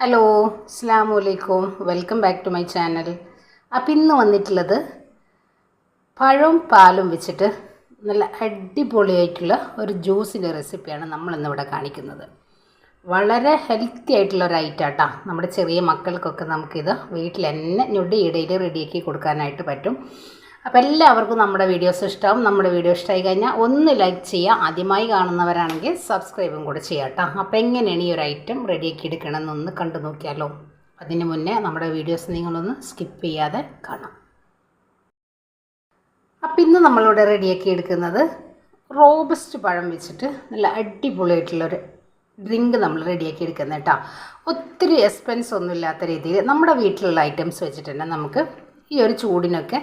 Hello അസ്സാം അലൈക്കും welcome back to my channel. അപ്പം ഇന്ന് വന്നിട്ടുള്ളത് പഴവും പാലും വെച്ചിട്ട് നല്ല അടിപൊളിയായിട്ടുള്ള ഒരു ജ്യൂസിന്റെ റെസിപ്പിയാണ് നമ്മളിന്നിവിടെ കാണിക്കുന്നത്. വളരെ ഹെൽത്തി ആയിട്ടുള്ള ഒരു ഐറ്റം ആട്ടാ. നമ്മുടെ ചെറിയ മക്കൾക്കൊക്കെ നമുക്കിത് വീട്ടിൽ തന്നെ ഞൊടി ഇടയിൽ റെഡിയാക്കി കൊടുക്കാനായിട്ട് പറ്റും. അപ്പോൾ എല്ലാവർക്കും നമ്മുടെ വീഡിയോസ് ഇഷ്ടമാവും നമ്മുടെ വീഡിയോ ഇഷ്ടമായി കഴിഞ്ഞാൽ ഒന്ന് ലൈക്ക് ചെയ്യുക. ആദ്യമായി കാണുന്നവരാണെങ്കിൽ സബ്സ്ക്രൈബും കൂടെ ചെയ്യാം കേട്ടോ അപ്പോൾ എങ്ങനെയാണ് ഈ ഒരു ഐറ്റം റെഡിയാക്കി എടുക്കണമെന്നൊന്ന് കണ്ടു നോക്കിയാലോ. അതിന് മുന്നേ നമ്മുടെ വീഡിയോസ് നിങ്ങളൊന്ന് സ്കിപ്പ് ചെയ്യാതെ കാണാം. അപ്പം ഇന്ന് നമ്മളിവിടെ റെഡിയാക്കി എടുക്കുന്നത് റോബസ്റ്റ് പഴം വെച്ചിട്ട് നല്ല അടിപൊളിയായിട്ടുള്ളൊരു ഡ്രിങ്ക് നമ്മൾ റെഡിയാക്കി എടുക്കുന്നത് കേട്ടോ ഒത്തിരി എക്സ്പെൻസ് ഒന്നും ഇല്ലാത്ത രീതിയിൽ നമ്മുടെ വീട്ടിലുള്ള ഐറ്റംസ് വെച്ചിട്ട് തന്നെ നമുക്ക് ഈ ഒരു ചൂടിനൊക്കെ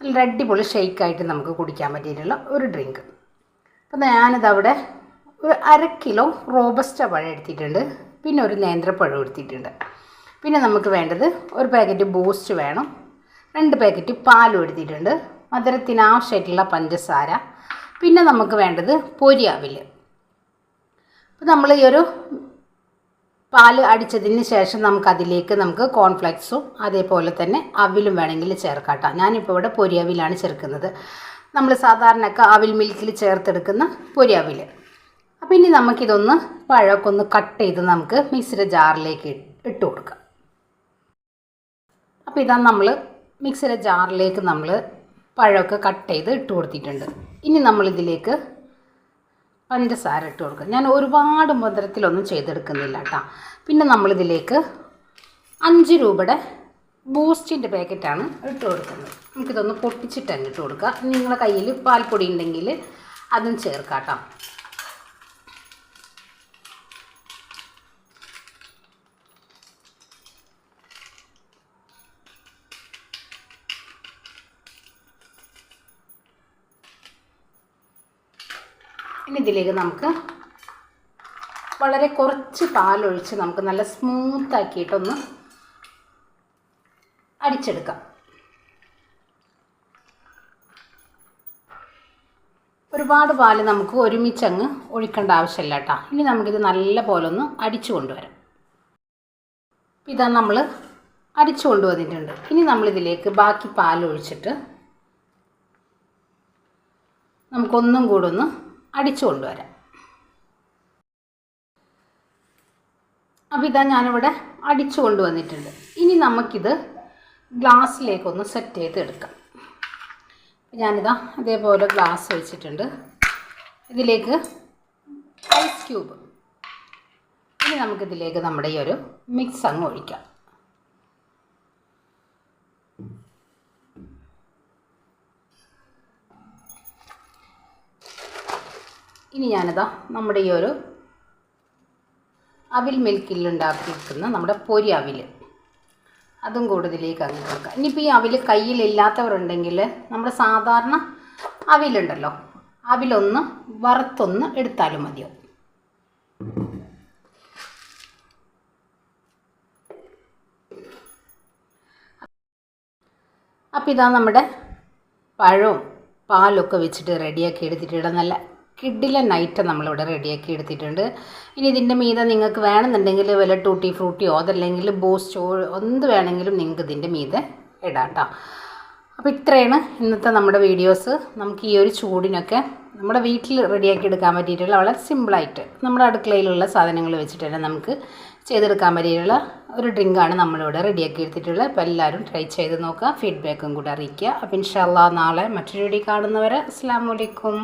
നല്ല അടിപൊളി ഷെയ്ക്കായിട്ട് നമുക്ക് കുടിക്കാൻ പറ്റിയിട്ടുള്ള ഒരു ഡ്രിങ്ക്. അപ്പം ഞാനിതവിടെ ഒരു അര കിലോ റോബസ്റ്റ പഴം എടുത്തിട്ടുണ്ട്. പിന്നെ ഒരു നേന്ത്രപ്പഴം എടുത്തിട്ടുണ്ട്. പിന്നെ നമുക്ക് വേണ്ടത് ഒരു പാക്കറ്റ് ബൂസ്റ്റ് വേണം. രണ്ട് പാക്കറ്റ് പാലും എടുത്തിട്ടുണ്ട്. മധുരത്തിന് ആവശ്യമായിട്ടുള്ള പഞ്ചസാര. പിന്നെ നമുക്ക് വേണ്ടത് പൊരിയാവിൽ അപ്പോൾ നമ്മൾ ഈ ഒരു പാൽ അടിച്ചതിന് ശേഷം നമുക്ക് അതിലേക്ക് നമുക്ക് കോൺഫ്ലെക്സും അതേപോലെ തന്നെ അവിലും വേണമെങ്കിൽ ചേർക്കാട്ടോ. ഞാനിപ്പോൾ ഇവിടെ പൊരിയവിലാണ് ചേർക്കുന്നത്. നമ്മൾ സാധാരണയൊക്കെ അവിൽ മിൽക്കിൽ ചേർത്തെടുക്കുന്ന പൊരിയവിൽ അപ്പോൾ ഇനി നമുക്കിതൊന്ന് പഴമൊക്കെ ഒന്ന് കട്ട് ചെയ്ത് നമുക്ക് മിക്സിയുടെ ജാറിലേക്ക് ഇട്ട് കൊടുക്കാം. അപ്പോൾ ഇതാ നമ്മൾ മിക്സിയുടെ ജാറിലേക്ക് നമ്മൾ പഴമൊക്കെ കട്ട് ചെയ്ത് ഇട്ട് കൊടുത്തിട്ടുണ്ട്. ഇനി നമ്മളിതിലേക്ക് പഞ്ചസാര ഇട്ട് കൊടുക്കുക ഞാൻ ഒരുപാട് മധുരത്തിലൊന്നും ചെയ്തെടുക്കുന്നില്ല കേട്ടോ. പിന്നെ നമ്മളിതിലേക്ക് അഞ്ച് രൂപയുടെ ബൂസ്റ്റിന്റെ പാക്കറ്റാണ് ഇട്ട് കൊടുക്കുന്നത്. നമുക്കിതൊന്ന് പൊട്ടിച്ചിട്ട് അങ്ങ് ഇട്ട് കൊടുക്കുക നിങ്ങളുടെ കയ്യിൽ പാൽപ്പൊടി ഉണ്ടെങ്കിൽ അതും ചേർക്കാം കേട്ടോ. ഇനി ഇതിലേക്ക് നമുക്ക് വളരെ കുറച്ച് പാലൊഴിച്ച് നമുക്ക് നല്ല സ്മൂത്താക്കിയിട്ടൊന്ന് അടിച്ചെടുക്കാം. ഒരുപാട് പാൽ നമുക്ക് ഒരുമിച്ചങ്ങ് ഒഴിക്കേണ്ട ആവശ്യമില്ല കേട്ടോ. ഇനി നമുക്കിത് നല്ല പോലെ ഒന്ന് അടിച്ചു കൊണ്ടുവരാം. ഇതാ നമ്മൾ അടിച്ചു കൊണ്ടുവന്നിട്ടുണ്ട്. ഇനി നമ്മളിതിലേക്ക് ബാക്കി പാൽ ഒഴിച്ചിട്ട് നമുക്കൊന്നും കൂടെ ഒന്ന് അടിച്ചു കൊണ്ടുവരാം. അപ്പോൾ ഇതാ ഞാനിവിടെ അടിച്ചു കൊണ്ടുവന്നിട്ടുണ്ട്. ഇനി നമുക്കിത് ഗ്ലാസ്സിലേക്കൊന്ന് സെറ്റ് ചെയ്ത് എടുക്കാം ഞാനിതാ അതേപോലെ ഗ്ലാസ് വെച്ചിട്ടുണ്ട്. ഇതിലേക്ക് ഐസ് ക്യൂബ് ഇനി നമുക്കിതിലേക്ക് നമ്മുടെ ഈ ഒരു മിക്സ് അങ്ങ് ഒഴിക്കാം. ഇനി ഞാനിതാ നമ്മുടെ ഈ ഒരു അവിൽ മിൽക്കിൽ ഉണ്ടാക്കിയിരിക്കുന്ന നമ്മുടെ പൊരി അവിൽ. അതും കൂടുതലേക്ക് അങ്ങ് കൊടുക്കാം ഇനിയിപ്പോൾ ഈ അവിൽ കയ്യിലില്ലാത്തവരുണ്ടെങ്കിൽ നമ്മുടെ സാധാരണ അവിലുണ്ടല്ലോ. അവിലൊന്ന് വറുത്തൊന്ന് എടുത്താലും മതിയോ അപ്പം ഇതാ നമ്മുടെ പഴവും പാലൊക്കെ വെച്ചിട്ട് റെഡിയാക്കി എടുത്തിട്ടുള്ള നല്ല കിഡിലൻ ഐറ്റം നമ്മളിവിടെ റെഡിയാക്കി എടുത്തിട്ടുണ്ട്. ഇനി ഇതിന്റെ മീതെ നിങ്ങൾക്ക് വേണമെന്നുണ്ടെങ്കിൽ വല്ല ടൂട്ടി ഫ്രൂട്ടിയോ അതല്ലെങ്കിൽ ബൂസ്റ്റോ എന്ത് വേണമെങ്കിലും നിങ്ങൾക്ക് ഇതിന്റെ മീതെ ഇടാം കേട്ടോ അപ്പോൾ ഇത്രയാണ് ഇന്നത്തെ നമ്മുടെ വീഡിയോസ് നമുക്ക് ഈ ഒരു ചൂടിനൊക്കെ നമ്മുടെ വീട്ടിൽ റെഡിയാക്കി എടുക്കാൻ പറ്റിയിട്ടുള്ള വളരെ സിമ്പിളായിട്ട് നമ്മുടെ അടുക്കളയിലുള്ള സാധനങ്ങൾ വെച്ചിട്ട് തന്നെ നമുക്ക് ചെയ്തെടുക്കാൻ പറ്റിയിട്ടുള്ള ഒരു ഡ്രിങ്കാണ് നമ്മളിവിടെ റെഡിയാക്കി എടുത്തിട്ടുള്ളത്. അപ്പോൾ എല്ലാവരും ട്രൈ ചെയ്ത് നോക്കുക. ഫീഡ്ബാക്കും കൂടെ അറിയിക്കുക. അപ്പോൾ ഇൻഷാല്ലാ നാളെ മറ്റൊരു വീഡിയോ കാണുന്നവരെ അസ്സാം വലൈക്കും